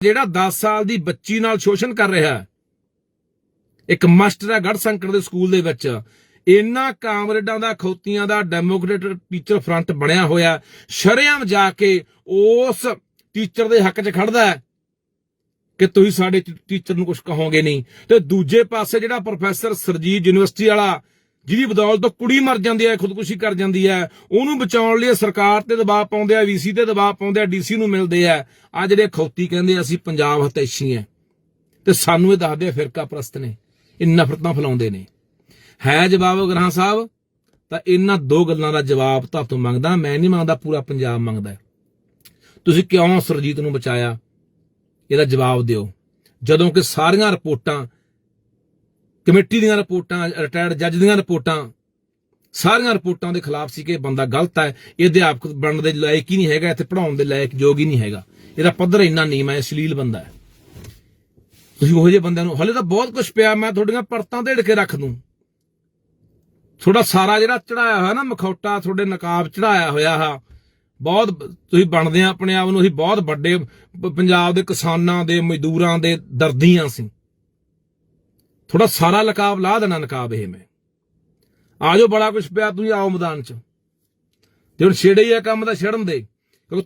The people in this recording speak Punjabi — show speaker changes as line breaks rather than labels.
ਜਿਹੜਾ 10 ਸਾਲ ਦੀ ਬੱਚੀ ਨਾਲ ਸ਼ੋਸ਼ਣ ਕਰ ਰਿਹਾ ਹੈ, ਇੱਕ ਮਾਸਟਰ ਹੈ ਗੜ ਦੇ ਸਕੂਲ ਦੇ ਵਿੱਚ, ਇੰਨਾ ਕਾਮਰੇਡਾਂ ਦਾ, ਖੋਤੀਆਂ ਦਾ ਡੈਮੋਕ੍ਰੇਟਿਕ ਟੀਚਰ ਫਰੰਟ ਬਣਿਆ ਹੋਇਆ, ਸ਼ਰੇਆਮ ਜਾ ਕੇ ਉਸ ਟੀਚਰ ਦੇ ਹੱਕ 'ਚ ਖੜਦਾ ਹੈ ਕਿ ਤੁਸੀਂ ਸਾਡੇ ਟੀਚਰ ਨੂੰ ਕੁਝ ਕਹੋਗੇ ਨਹੀਂ। ਤੇ ਦੂਜੇ ਪਾਸੇ ਜਿਹੜਾ ਪ੍ਰੋਫੈਸਰ ਸਰਜੀਤ ਯੂਨੀਵਰਸਿਟੀ ਵਾਲਾ ਜਿਹਦੀ ਬਦੌਲਤ ਕੁੜੀ ਮਰ ਜਾਂਦੀ ਹੈ, ਖੁਦਕੁਸ਼ੀ ਕਰ ਜਾਂਦੀ ਹੈ, ਉਹਨੂੰ ਬਚਾਉਣ ਲਈ ਸਰਕਾਰ ਤੇ ਦਬਾਅ ਪਾਉਂਦੇ ਆ ਵੀਸੀ ਤੇ ਦਬਾਅ ਪਾਉਂਦੇ ਆ ਡੀਸੀ ਨੂੰ ਮਿਲਦੇ ਆ। ਆ ਜਿਹੜੇ ਖੌਤੀ ਕਹਿੰਦੇ ਅਸੀਂ ਪੰਜਾਬ ਹਤੈਸ਼ੀ ਆ ਤੇ ਸਾਨੂੰ ਇਹ ਦੱਸਦੇ ਆ ਫਿਰਕਾ ਪ੍ਰਸਤ ਨੇ। ਇਹ ਨਫ਼ਰਤਾਂ ਫੈਲਾਉਂਦੇ ਨੇ। ਹੈ ਜਵਾਬ ਗ੍ਰਹਾਂ ਸਾਹਿਬ? ਤਾਂ ਇਹਨਾਂ ਦੋ ਗੱਲਾਂ ਦਾ ਜਵਾਬ ਤੁਹਾਤੋਂ ਮੰਗਦਾ। ਮੈਂ ਨਹੀਂ ਮੰਗਦਾ, ਪੂਰਾ ਪੰਜਾਬ ਮੰਗਦਾ। ਤੁਸੀਂ ਕਿਉਂ ਸਰਜੀਤ ਨੂੰ ਬਚਾਇਆ? ਇਹਦਾ ਜਵਾਬ ਦਿਓ। ਜਦੋਂ ਕਿ ਸਾਰੀਆਂ ਰਿਪੋਰਟਾਂ ਕਮੇਟੀ ਦੀਆਂ ਰਿਪੋਰਟਾਂ ਰਿਟਾਇਰਡ ਜੱਜ ਦੀਆਂ ਰਿਪੋਰਟਾਂ, ਸਾਰੀਆਂ ਰਿਪੋਰਟਾਂ ਦੇ ਖਿਲਾਫ ਸੀ ਕਿ ਇਹ ਬੰਦਾ ਗਲਤ ਹੈ। ਇਹ ਅਧਿਆਪਕ ਬਣਨ ਦੇ ਲਾਇਕ ਹੀ ਨਹੀਂ ਹੈਗਾ, ਇੱਥੇ ਪੜਾਉਣ ਦੇ ਲਾਇਕ ਯੋਗ ਹੀ ਨਹੀਂ ਹੈਗਾ। ਇਹਦਾ ਪੱਧਰ ਇੰਨਾ ਨੀਵਾਂ ਹੈ ਅਸ਼ਲੀਲ ਬੰਦਾ ਹੈ। ਤੁਸੀਂ ਉਹ ਜਿਹੇ ਬੰਦਿਆਂ ਨੂੰ, ਹਲੇ ਤਾਂ ਬਹੁਤ ਕੁਝ ਪਿਆ, ਮੈਂ ਤੁਹਾਡੀਆਂ ਪਰਤਾਂ ਢੇੜ ਕੇ ਰੱਖ ਦੂੰ। ਤੁਹਾਡਾ ਸਾਰਾ ਜਿਹੜਾ ਚੜਾਇਆ ਹੋਇਆ ਨਾ, ਮਖੌਟਾ, ਤੁਹਾਡੇ ਨਕਾਬ ਚੜਾਇਆ ਹੋਇਆ ਆ ਬਹੁਤ ਤੁਸੀਂ ਬਣਦੇ ਆ ਆਪਣੇ ਆਪ ਨੂੰ, ਅਸੀਂ ਬਹੁਤ ਵੱਡੇ ਪੰਜਾਬ ਦੇ ਕਿਸਾਨਾਂ ਦੇ, ਮਜ਼ਦੂਰਾਂ ਦੇ ਦਰਦੀਆਂ ਸੀ ਥੋੜਾ ਸਾਰਾ ਲਕਾਬ ਲਾ ਦੇਣਾ ਨਕਾਬ ਇਹ ਮੈਂ। ਆਜੋ ਬੜਾ ਕੁਝ ਪਿਆ ਤੁਸੀਂ ਆਓ ਮੈਦਾਨ 'ਚ। ਜੇ ਹੁਣ ਛੇੜੇ ਹੀ ਆ ਕੰਮ ਤਾਂ ਛੜਨ ਦੇ।